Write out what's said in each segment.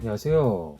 안녕하세요.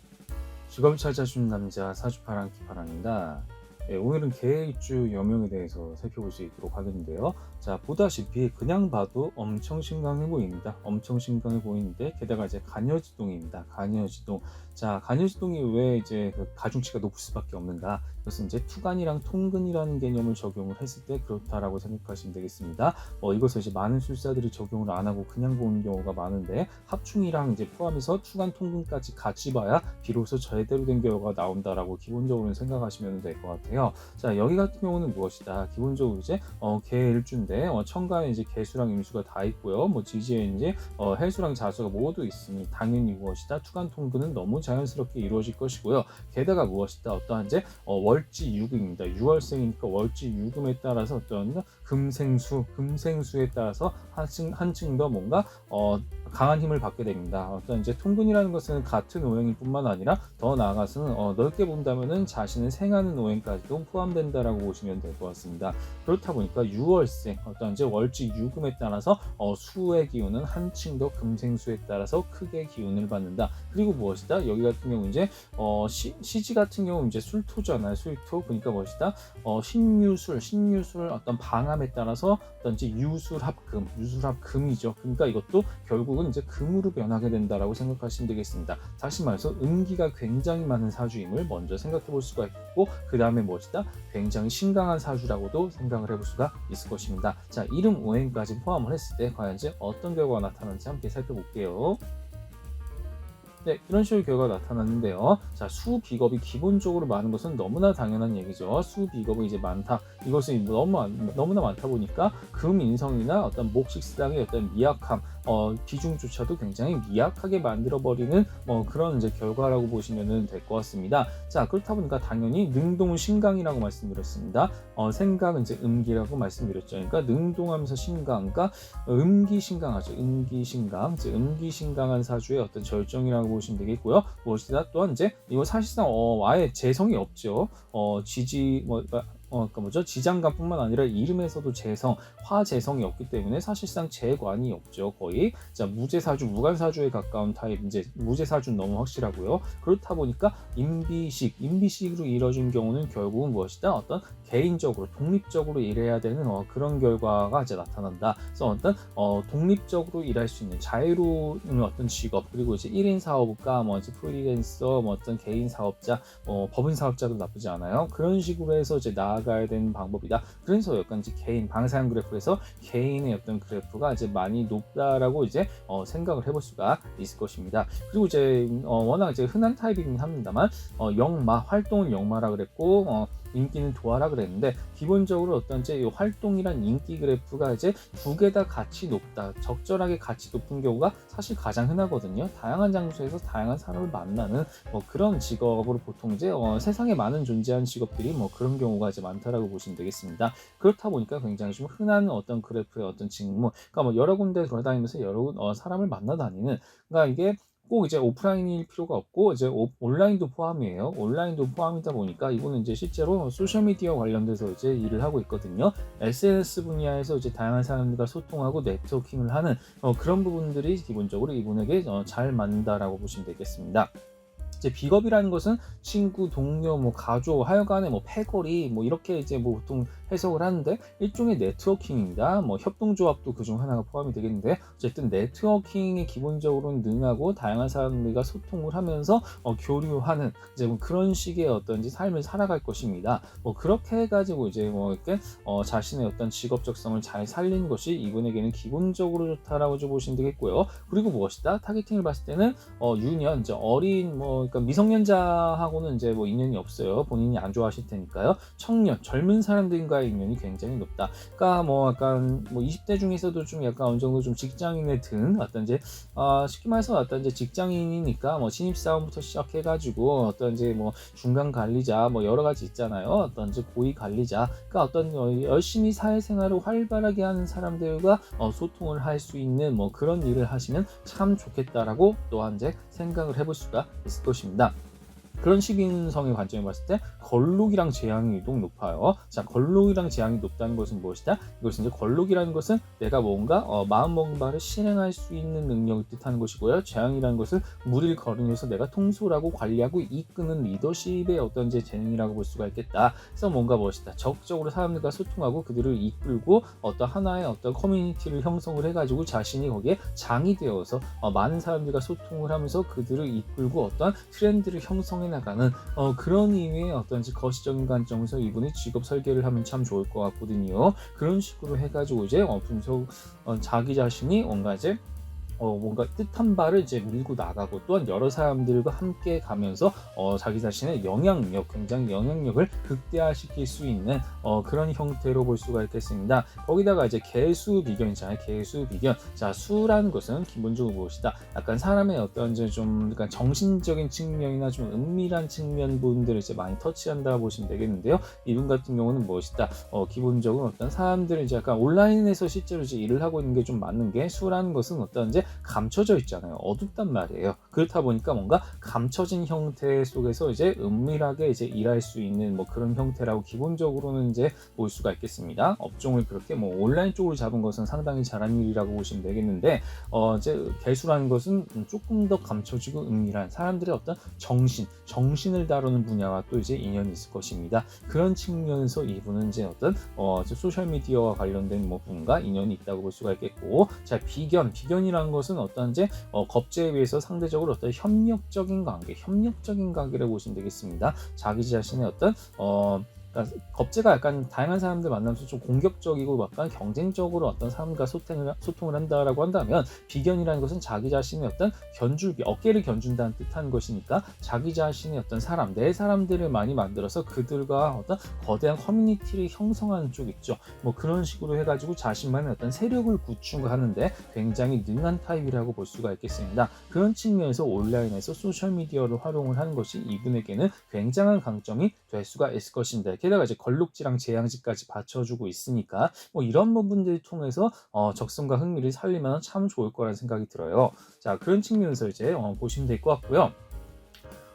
직업을 찾아준 남자 사주파랑 기파랑입니다. 예, 오늘은 계획주 여명에 대해서 있도록 하겠는데요. 자, 보다시피 그냥 봐도 엄청 심각해 보입니다. 엄청 심각해 보이는데 게다가 이제 간여지동입니다. 간여지동. 자, 간여지동이 왜 이제 그 가중치가 높을 수밖에 없는가? 이것은 이제 투간이랑 통근이라는 개념을 적용을 했을 때 그렇다라고 생각하시면 되겠습니다. 어, 이것을 이제 많은 술사들이 적용을 안 하고 그냥 보는 경우가 많은데 합충이랑 이제 포함해서 투간 통근까지 같이 봐야 비로소 제대로 된 결과가 나온다라고 기본적으로는 생각하시면 될 것 같아요. 자 여기 같은 경우는 무엇이다? 기본적으로 이제 어, 개 일주인데 어, 천간에 이제 개수랑 임수가 다 있고요. 뭐 지지에 이제 어, 해수랑 자수가 모두 있으니 당연히 무엇이다? 투간 통근은 너무 자연스럽게 이루어질 것이고요. 게다가 무엇이다? 어떠한 이제 어, 월지 유금입니다. 6월생이니까 월지 유금에 따라서 어떤 금생수, 금생수에 따라서 한층 한층 더 뭔가 어, 강한 힘을 받게 됩니다. 어떤 이제 통근이라는 것은 같은 오행일 뿐만 아니라 더 나아가서는 어, 넓게 본다면은 자신을 생하는 오행까지도 포함된다라고 보시면 될 것 같습니다. 그렇다 보니까 6월생 어떤 이제 월지 유금에 따라서 어, 수의 기운은 한층 더 금생수에 따라서 크게 기운을 받는다. 그리고 무엇이다? 여기 같은 경우 이제 어, 시, 시지 같은 경우 이제 술토잖아요. 술토 그러니까 무엇이다? 어, 신유술, 신유술 어떤 방 함에 따라서 어떤 이제 유술합금, 유술합금이죠. 그러니까 이것도 결국은 이제 금으로 변하게 된다라고 생각하시면 되겠습니다. 다시 말해서 음기가 굉장히 많은 사주임을 먼저 생각해 볼 수가 있고 그 다음에 무엇이다? 굉장히 신강한 사주라고도 생각을 해볼 수가 있을 것입니다. 자, 이름 오행까지 포함을 했을 때 과연 이제 어떤 결과가 나타나는지 함께 살펴볼게요. 네, 이런 식으로 결과가 나타났는데요. 자, 수 비겁이 기본적으로 많은 것은 너무나 당연한 얘기죠. 수 비겁이 이제 많다. 이것이 너무 많- 너무나 많다 보니까 금 인성이나 어떤 목식상의 어떤 미약함, 어, 비중조차도 굉장히 미약하게 만들어 버리는 뭐 그런 이제 결과라고 보시면 될 것 같습니다. 자, 그렇다 보니까 당연히 능동 신강이라고 말씀드렸습니다. 어, 생각은 이제 음기라고 말씀드렸죠. 그러니까 능동하면서 신강, 그러니까 음기 신강하죠. 음기 신강, 이제 음기 신강한 사주의 어떤 절정이라고 보시면 되겠고요. 무엇이다 또한 이제 이거 사실상 어, 아예 재성이 없죠. 어, 지지 뭐 어, 그러니까 뭐죠? 지장간뿐만 아니라 이름에서도 재성, 화재성이 없기 때문에 사실상 재관이 없죠. 거의 자 무제사주, 무관사주에 가까운 타입 이제 무제사주는 너무 확실하고요. 그렇다 보니까 임비식, 임비식으로 이뤄진 경우는 결국은 무엇이다? 어떤 개인적으로 독립적으로 일해야 되는 어, 그런 결과가 이제 나타난다. 그래서 어떤 어, 독립적으로 일할 수 있는 자유로운 어떤 직업 그리고 이제 1인 사업가, 뭐 이제 프리랜서, 뭐 어떤 개인 사업자, 뭐 법인 사업자도 나쁘지 않아요. 그런 식으로 해서 이제 나 아가야 되는 방법이다. 그래서 약간 이제 개인 방사형 그래프에서 개인의 어떤 그래프가 이제 많이 높다라고 이제 어, 생각을 해볼 수가 있을 것입니다. 그리고 이제 어, 워낙 이제 흔한 타입이긴 합니다만 어, 영마 활동은 영마라 그랬고 어, 인기는 도하라 그랬는데 기본적으로 어떤 이제 이 활동이란 인기 그래프가 이제 두 개 다 같이 높다 적절하게 같이 높은 경우가 사실 가장 흔하거든요. 다양한 장소에서 다양한 사람을 만나는 뭐 그런 직업으로 보통 이제 어, 세상에 많은 존재하는 직업들이 뭐 그런 경우가 이제 많다라고 보시면 되겠습니다. 그렇다 보니까 굉장히 좀 흔한 어떤 그래프의 어떤 직무 그러니까 뭐 여러 군데 돌아다니면서 여러 어, 사람을 만나다니는 그러니까 이게 꼭 이제 오프라인일 필요가 없고 이제 오- 온라인도 포함이에요. 온라인도 포함이다 보니까 이거는 이제 실제로 소셜 미디어 관련돼서 이제 일을 하고 있거든요. SNS 분야에서 이제 다양한 사람들과 소통하고 네트워킹을 하는 어, 그런 부분들이 기본적으로 이분에게 어, 잘 맞는다라고 보시면 되겠습니다. 이제 비겁이라는 것은 친구, 동료, 뭐 가족, 하여간에 뭐 패거리 뭐 이렇게 이제 뭐 보통 해석을 하는데 일종의 네트워킹입니다. 뭐 협동조합도 그중 하나가 포함이 되겠는데 어쨌든 네트워킹이 기본적으로는 능하고 다양한 사람들과 소통을 하면서 어, 교류하는 이제 뭐 그런 식의 어떤 삶을 살아갈 것입니다. 뭐 그렇게 해가지고 이제 뭐 이렇게 어, 자신의 어떤 직업적성을 잘 살리는 것이 이분에게는 기본적으로 좋다라고 좀 보시면 되겠고요. 그리고 무엇이다 타겟팅을 봤을 때는 어, 유년 이제 어린 뭐 그러니까 미성년자하고는 이제 뭐 인연이 없어요. 본인이 안 좋아하실 테니까요. 청년 젊은 사람들과의 인연이 굉장히 높다. 그러니까 뭐 약간 뭐 20대 중에서도 좀 약간 어느 정도 좀 직장인에 든 어떤 이제 어, 쉽게 말해서 어떤 이제 직장인이니까 뭐 신입사원부터 시작해가지고 어떤 이제 뭐 중간 관리자 뭐 여러 가지 있잖아요. 어떤 이제 고위 관리자 그러니까 어떤 어, 열심히 사회생활을 활발하게 하는 사람들과 어, 소통을 할 수 있는 뭐 그런 일을 하시면 참 좋겠다라고 또한 이제 생각을 해볼 수가 있을 것입니다. 그런 식인성의 관점에 봤을 때 걸록이랑 재앙이 유독 높아요. 자, 걸록이랑 재앙이 높다는 것은 무엇이다? 이것은 이제 걸록이라는 것은 내가 뭔가 어, 마음 먹은 바를 실행할 수 있는 능력을 뜻하는 것이고요. 재앙이라는 것은 무리를 거르면서 내가 통솔하고 관리하고 이끄는 리더십의 어떤 이제 재능이라고 볼 수가 있겠다. 그래서 뭔가 무엇이다. 적극적으로 사람들과 소통하고 그들을 이끌고 어떤 하나의 어떤 커뮤니티를 형성을 해가지고 자신이 거기에 장이 되어서 어, 많은 사람들과 소통을 하면서 그들을 이끌고 어떤 트렌드를 형성해 나가는 어, 그런 의미의 어떤지 거시적인 관점에서 이분이 직업 설계를 하면 참 좋을 것 같거든요. 그런 식으로 해가지고 이제 어, 분석 어, 자기 자신이 뭔가 이제 어, 뭔가 뜻한 바를 이제 밀고 나가고 또한 여러 사람들과 함께 가면서 어, 자기 자신의 영향력, 굉장히 영향력을 극대화시킬 수 있는 어, 그런 형태로 볼 수가 있겠습니다. 거기다가 이제 개수 비견이잖아요. 개수 비견. 자, 수라는 것은 기본적으로 무엇이다? 약간 사람의 어떤 이제 좀 약간 정신적인 측면이나 좀 은밀한 측면 부분들을 이제 많이 터치한다 보시면 되겠는데요. 이분 같은 경우는 무엇이다? 어, 기본적으로 어떤 사람들을 이제 약간 온라인에서 실제로 이제 일을 하고 있는 게 좀 맞는 게 수라는 것은 어떤 이제 감춰져 있잖아요. 어둡단 말이에요. 그렇다 보니까 뭔가 감춰진 형태 속에서 이제 은밀하게 이제 일할 수 있는 뭐 그런 형태라고 기본적으로는 이제 볼 수가 있겠습니다. 업종을 그렇게 뭐 온라인 쪽으로 잡은 것은 상당히 잘한 일이라고 보시면 되겠는데 어 이제 개수라는 것은 조금 더 감춰지고 은밀한 사람들의 어떤 정신, 정신을 다루는 분야와 또 이제 인연이 있을 것입니다. 그런 측면에서 이분은 이제 어떤 어 소셜 미디어와 관련된 뭐 분과 인연이 있다고 볼 수가 있겠고 자 비견, 비견이라는 것은 어떤 이제 어, 겁제에 비해서 상대적으로 어떤 협력적인 관계, 협력적인 관계를 보시면 되겠습니다. 자기 자신의 어떤 어 그러니까 겁제가 약간 다양한 사람들 만나면서 좀 공격적이고 약간 경쟁적으로 어떤 사람과 소통을, 소통을 한다라고 한다면 비견이라는 것은 자기 자신의 어떤 견줄기, 어깨를 견준다는 뜻하는 것이니까 자기 자신의 어떤 사람, 내 사람들을 많이 만들어서 그들과 어떤 거대한 커뮤니티를 형성하는 쪽 있죠. 뭐 그런 식으로 해가지고 자신만의 어떤 세력을 구축하는데 굉장히 능한 타입이라고 볼 수가 있겠습니다. 그런 측면에서 온라인에서 소셜미디어를 활용을 하는 것이 이분에게는 굉장한 강점이 될 수가 있을 것인데 게다가 이제 걸룩지랑 제양지까지 받쳐주고 있으니까 뭐 이런 부분들을 통해서 어, 적성과 흥미를 살리면 참 좋을 거라는 생각이 들어요. 자 그런 측면에서 이제 어, 보시면 될 것 같고요.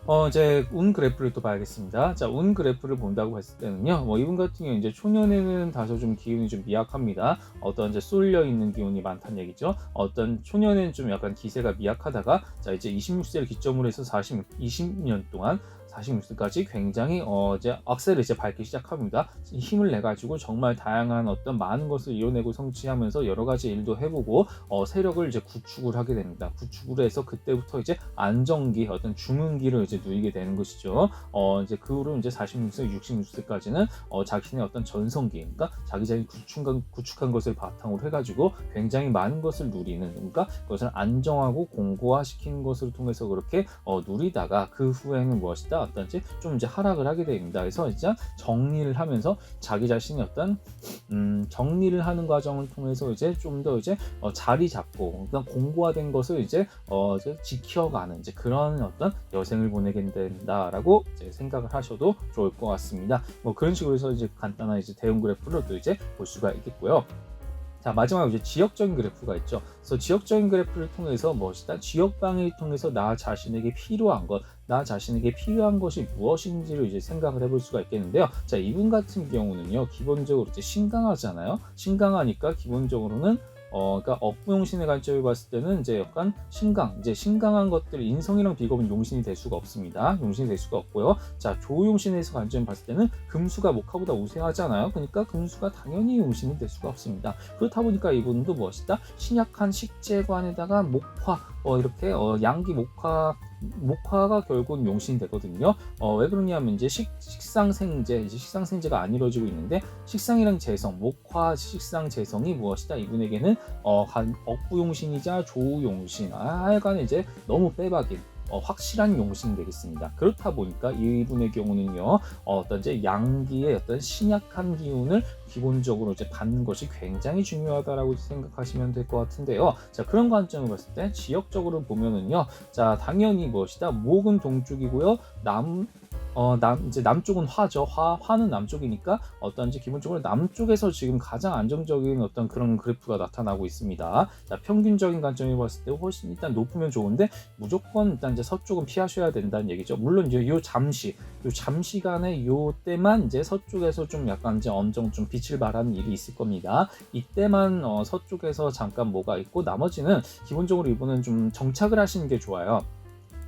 어, 이제 운 그래프를 또 봐야겠습니다. 자, 운 그래프를 본다고 했을 때는요, 뭐 이분 같은 경우 이제 초년에는 다소 좀 기운이 좀 미약합니다. 어떤 이제 쏠려 있는 기운이 많다는 얘기죠. 어떤 초년에는 좀 약간 기세가 미약하다가, 자, 이제 26세를 기점으로 해서 40, 20년 동안 46세까지 굉장히 어 이제 악셀을 이제 밟기 시작합니다. 힘을 내 가지고 정말 다양한 어떤 많은 것을 이뤄내고 성취하면서 여러 가지 일도 해보고 어 세력을 이제 구축을 하게 됩니다. 구축을 해서 그때부터 이제 안정기 어떤 중흥기를 이제 누리게 되는 것이죠. 어 이제 그 후로 이제 46세, 66세까지는 어 자신의 어떤 전성기, 그러니까 자기 자신이 구축한 구축한 것을 바탕으로 해가지고 굉장히 많은 것을 누리는, 그러니까 그것을 안정하고 공고화시키는 것을 통해서 그렇게 어 누리다가 그 후에는 무엇이다? 어떤지 좀 이제 하락을 하게 됩니다. 그래서 이제 정리를 하면서 자기 자신이 어떤 음, 정리를 하는 과정을 통해서 이제 좀 더 이제 어, 자리 잡고 그러니까 공고화된 것을 이제, 어, 이제 지켜가는 이제 그런 어떤 여생을 보내게 된다라고 이제 생각을 하셔도 좋을 것 같습니다. 뭐 그런 식으로 해서 이제 간단한 이제 대응 그래프를 또 이제 볼 수가 있겠고요. 자 마지막으로 이제 지역적인 그래프가 있죠. 그래서 지역적인 그래프를 통해서 무엇이다? 지역 방해를 통해서 나 자신에게 필요한 것, 나 자신에게 필요한 것이 무엇인지를 이제 생각을 해볼 수가 있겠는데요. 자 이분 같은 경우는요, 기본적으로 이제 신강하잖아요. 신강하니까 기본적으로는 어, 그러니까 업무용신의 관점을 봤을 때는 이제 약간 신강, 이제 신강한 것들 인성이랑 비겁은 용신이 될 수가 없습니다. 용신이 될 수가 없고요. 자, 조용신에서 관점을 봤을 때는 금수가 목화보다 우세하잖아요. 그러니까 금수가 당연히 용신이 될 수가 없습니다. 그렇다 보니까 이분도 무엇이다? 신약한 식재관에다가 목화, 어, 이렇게 어, 양기 목화 목화가 결국은 용신이 되거든요. 어, 왜 그러냐면 이제 식, 식상생재, 이제 식상생재가 안 이루어지고 있는데 식상이랑 재성, 목화 식상 재성이 무엇이다? 이분에게는 어, 억부용신이자 조용신, 아, 하여간 이제 너무 빼박인 어, 확실한 용신이 되겠습니다. 그렇다 보니까 이분의 경우는요, 어, 떤 이제 양기의 어떤 신약한 기운을 기본적으로 이제 받는 것이 굉장히 중요하다라고 생각하시면 될 것 같은데요. 자, 그런 관점을 봤을 때 지역적으로 보면은요, 자, 당연히 무엇이다? 목은 동쪽이고요, 남, 어, 남, 이제 남쪽은 화죠. 화, 화는 남쪽이니까 어떤지 기본적으로 남쪽에서 지금 가장 안정적인 어떤 그런 그래프가 나타나고 있습니다. 자, 평균적인 관점에 봤을 때 훨씬 일단 높으면 좋은데 무조건 일단 이제 서쪽은 피하셔야 된다는 얘기죠. 물론 이제 요 잠시, 요 잠시간에 요 때만 이제 서쪽에서 좀 약간 이제 엄청 좀 빛을 발하는 일이 있을 겁니다. 이때만 어, 서쪽에서 잠깐 뭐가 있고 나머지는 기본적으로 이번엔 좀 정착을 하시는 게 좋아요.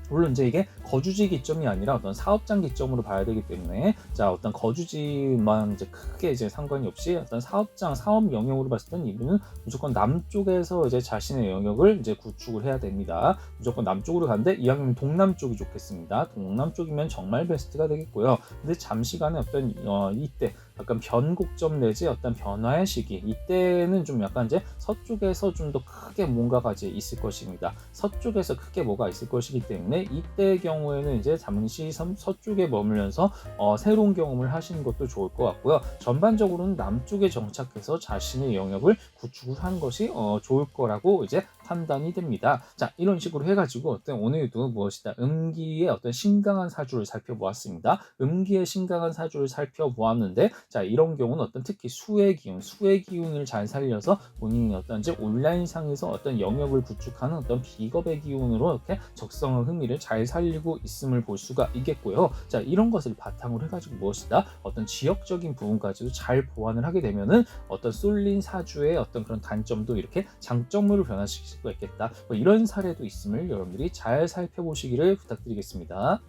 물론 이제 이게 거주지 기점이 아니라 어떤 사업장 기점으로 봐야 되기 때문에 자 어떤 거주지만 이제 크게 이제 상관이 없이 어떤 사업장 사업 영역으로 봤을 때는 이분은 무조건 남쪽에서 이제 자신의 영역을 이제 구축을 해야 됩니다. 무조건 남쪽으로 가는데 이왕이면 동남쪽이 좋겠습니다. 동남쪽이면 정말 베스트가 되겠고요. 근데 잠시간에 어떤 어, 이때 약간 변곡점 내지 어떤 변화의 시기 이때는 좀 약간 이제 서쪽에서 좀 더 크게 뭔가가 이제 있을 것입니다. 서쪽에서 크게 뭐가 있을 것이기 때문에 이때의 경우에는 이제 잠시 섬- 서쪽에 머물면서 어, 새로운 경험을 하시는 것도 좋을 것 같고요. 전반적으로는 남쪽에 정착해서 자신의 영역을 구축을 하는 것이 어, 좋을 거라고 이제 판단이 됩니다. 자 이런 식으로 해가지고 어떤 오늘도 무엇이다 음기의 어떤 신강한 사주를 살펴보았습니다. 음기의 신강한 사주를 살펴보았는데 자 이런 경우는 어떤 특히 수의 기운, 수의 기운을 잘 살려서 본인이 어떤 이제 온라인상에서 어떤 영역을 구축하는 어떤 비겁의 기운으로 이렇게 적성의 흥미를 잘 살리고 있음을 볼 수가 있겠고요. 자 이런 것을 바탕으로 해가지고 무엇이다 어떤 지역적인 부분까지도 잘 보완을 하게 되면은 어떤 쏠린 사주의 어떤 그런 단점도 이렇게 장점으로 변화시킬 수가 있겠다. 뭐 이런 사례도 있음을 여러분들이 잘 살펴보시기를 부탁드리겠습니다.